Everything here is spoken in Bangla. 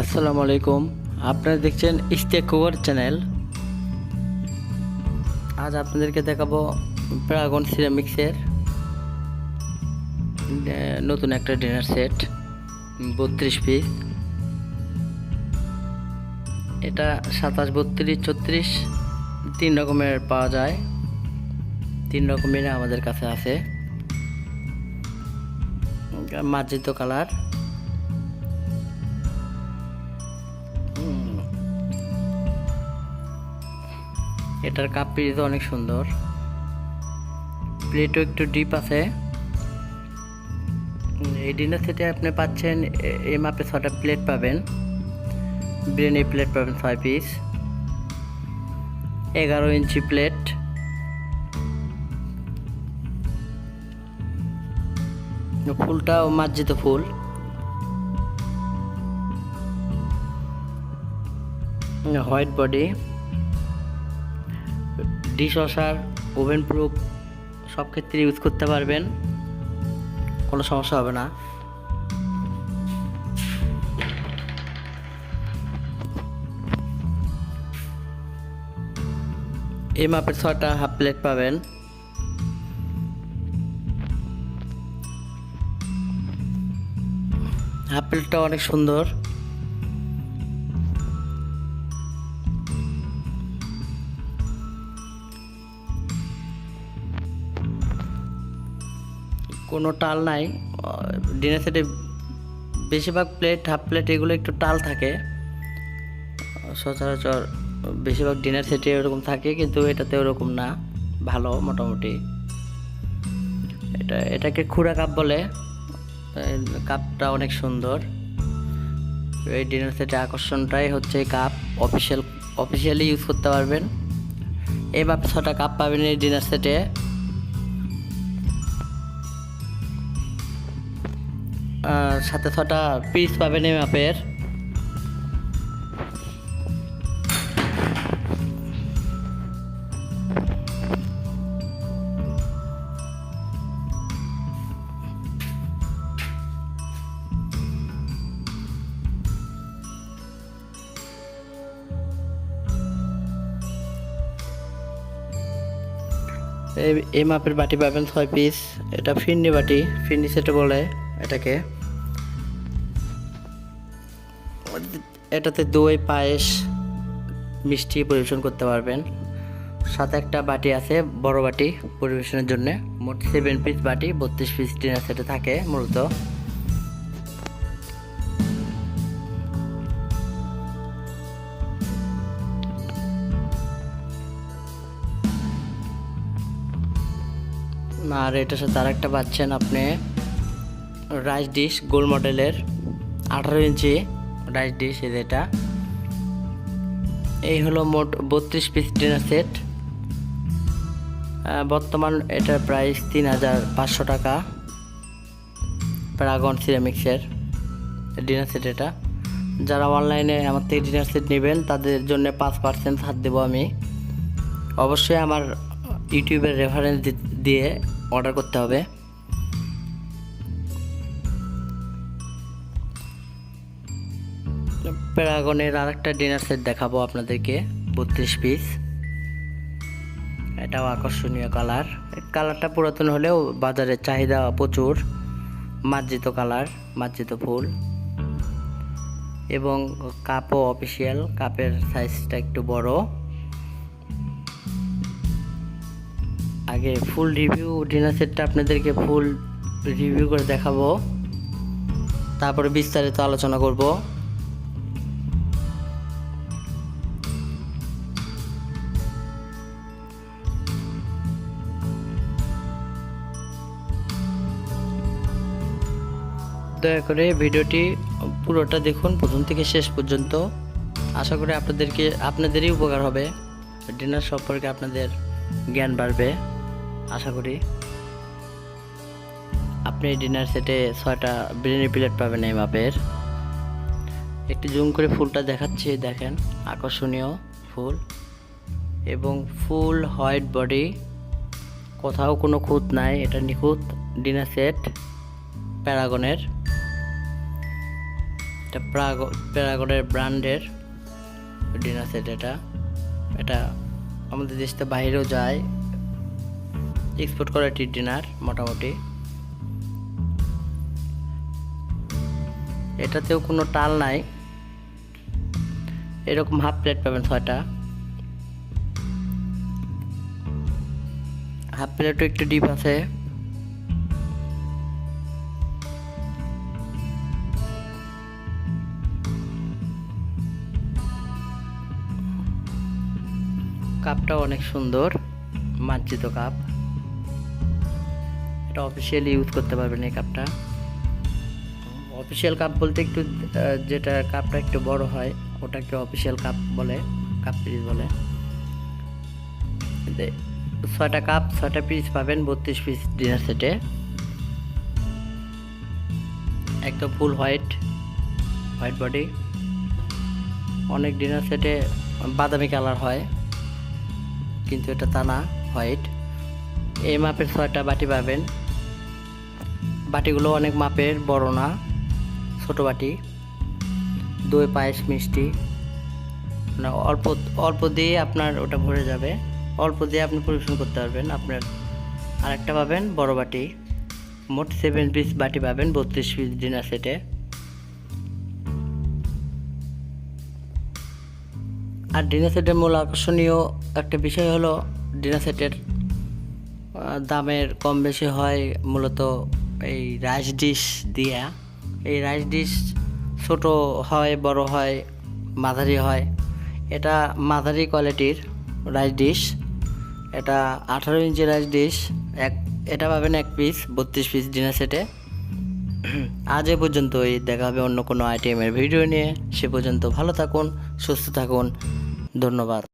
আসসালামু আলাইকুম। আপনারা দেখছেন ইস্তেক কুয়ার চ্যানেল। আজ আপনাদেরকে দেখাবো প্রাগন সিরামিক্সের নতুন একটা ডিনার সেট, বত্রিশ পিস। এটা সাতাশ, বত্রিশ, ছত্রিশ, তিন রকমের পাওয়া যায়। তিন রকমের আমাদের কাছে আছে। মার্জিত কালার। এটার কাপ পিস অনেক সুন্দর। প্লেটও একটু ডিপ আছে। এই ডিনার সেটে আপনি পাচ্ছেন এই মাপে ছটা প্লেট পাবেন। বিরিয়ানি প্লেট পাবেন ছয় পিস এগারো ইঞ্চি প্লেট ফুলটাও মার্জিত ফুল। White body. Dish washer, oven proof সব ক্ষেত্রে ইউজ করতে পারবেন। কোনো সমস্যা হবে না। এই মাপের ছটা হাফ প্লেট পাবেন। হাফ প্লেটটা অনেক সুন্দর। কোনো টাল নাই। ডিনার সেটে বেশিরভাগ প্লেট হাফ প্লেট এগুলো একটু টাল থাকে। সচরাচর বেশিরভাগ ডিনার সেটে এরকম থাকে, কিন্তু এটাতে ওরকম না। ভালো, মোটামুটি। এটা, এটাকে খুঁড়া কাপ বলে। কাপটা অনেক সুন্দর। এই ডিনার সেটে আকর্ষণটাই হচ্ছে কাপ অফিসিয়াল অফিসিয়ালি ইউজ করতে পারবেন। এই মাপে ছটা কাপ পাবেন এই ডিনার সেটে সাথে ছটা পিস পাবেন এই মাপের এই- মাপের বাটি পাবেন ছয় পিস এটা ফিন্নি বাটি, ফিন্নি সেটে বলে এটাকে। এটাতে দই, পায়েস, মিষ্টি পরিবেশন করতে পারবেন। সাথে একটা বাটি আছে, বড় বাটি পরিবেশনের জন্য। মোট সেভেন পিস বাটি, বত্রিশ পিস ডিনার সেটে থাকে মূলত। আর এটার সাথে আর একটা পাচ্ছেন আপনি রাইস ডিশ গোল মডেলের আঠারো ইঞ্চি। রাইস ডিশ এই যে এটা এই হলো মোট বত্রিশ পিস ডিনার সেট বর্তমান এটার প্রাইস তিন হাজার পাঁচশো টাকা। প্রাগন সিরামিক্সের ডিনার সেট এটা। যারা অনলাইনে আমার থেকে ডিনার সেট নেবেন, তাদের জন্য পাঁচ পার্সেন্ট ছাড় দেবো আমি। অবশ্যই আমার ইউটিউবের রেফারেন্স দিয়ে অর্ডার করতে হবে। প্যারাগনের আর একটা ডিনার সেট দেখাবো আপনাদেরকে, বত্রিশ পিস এটাও আকর্ষণীয় কালার কালারটা পুরাতন হলেও বাজারে চাহিদা প্রচুর। মার্জিত কালার মার্জিত ফুল। এবং কাপও অফিসিয়াল কাপের সাইজটা একটু বড়। আগে ফুল রিভিউ ডিনার সেটটা আপনাদেরকে ফুল রিভিউ করে দেখাবো। তারপরে বিস্তারিত আলোচনা করব। দয়া করে ভিডিওটি পুরোটা দেখুন, প্রথম থেকে শেষ পর্যন্ত। আশা করি আপনাদেরকে, আপনাদেরই উপকার হবে। ডিনার সম্পর্কে আপনাদের জ্ঞান বাড়বে, আশা করি। আপনি ডিনার সেটে ছয়টা বিরিয়ানি প্লেট পাবেন এই মাপের। একটি জুম করে ফুলটা দেখাচ্ছি, দেখেন, আকর্ষণীয় ফুল। এবং ফুল হোয়াইট বডি, কোথাও কোনো খুঁত নাই, এটা নিখুঁত ডিনার সেট, প্যারাগনের। এটা প্রাগ, প্যারাগনের ব্র্যান্ডের ডিনার সেট এটা এটা। আমাদের দেশ থেকে বাইরেও যায়। এক্সপোর্ট করা একটি ডিনার, মোটামুটি। এটাতেও কোনো টাল নাই। এরকম হাফ প্লেট পাবেন ছয়টা। হাফ প্লেটও একটু ডিপ আছে। কাপটা অনেক সুন্দর, মার্জিত কাপ। এটা অফিসিয়ালি ইউজ করতে পারবেন এই কাপটা। অফিসিয়াল কাপ বলতে একটু যেটা কাপটা একটু বড় হয়, ওটাকে অফিসিয়াল কাপ বলে, কাপ পিস বলে। ছয়টা কাপ, ছয়টা পিস পাবেন, বত্রিশ পিস ডিনার সেটে একদম ফুল হোয়াইট হোয়াইট বডি অনেক ডিনার সেটে বাদামি কালার হয়। কিন্তু এটা তা না, হোয়াইট। এই মাপের ছয়টা বাটি পাবেন। বাটিগুলো অনেক মাপের, বড় না, ছোট বাটি। দই, পায়েস, মিষ্টি। না অল্প অল্প দিয়ে আপনার ওটা ভরে যাবে। অল্প দিয়ে আপনি পরিবেশন করতে পারবেন। আপনার আরেকটা পাবেন বড় বাটি। মোট সেভেন পিস বাটি পাবেন, বত্রিশ পিস ডিনার সেটে। আর ডিনার সেটের মূল আকর্ষণীয় একটা বিষয় হলো ডিনার সেটের দামের কম বেশি হয় মূলত এই রাইস ডিশ দিয়া। এই রাইস ডিশ ছোট হয়, বড় হয়, মাঝারি হয়। এটা মাঝারি কোয়ালিটির রাইস ডিশ। এটা আঠারো ইঞ্চি রাইস ডিশ। এক, এটা পাবেন এক পিস, বত্রিশ পিস ডিনার সেটে। আজ এ পর্যন্তই, দেখা হবে অন্য কোনো আইটেমের ভিডিও নিয়ে। সে পর্যন্ত ভালো থাকুন, সুস্থ থাকুন। ধন্যবাদ।